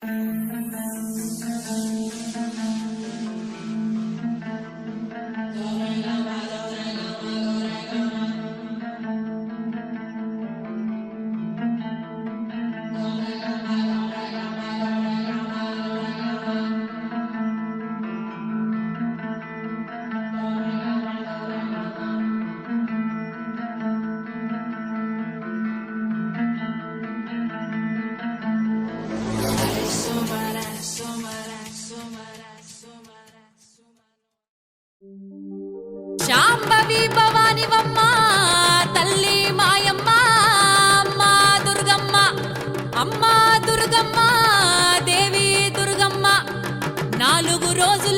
Thank you. Shambhavi భవానివమ్మ తల్లి మాయమ్మ దుర్గమ్మ అమ్మ దుర్గమ్మ దేవి దుర్గమ్మ. నాలుగు రోజులు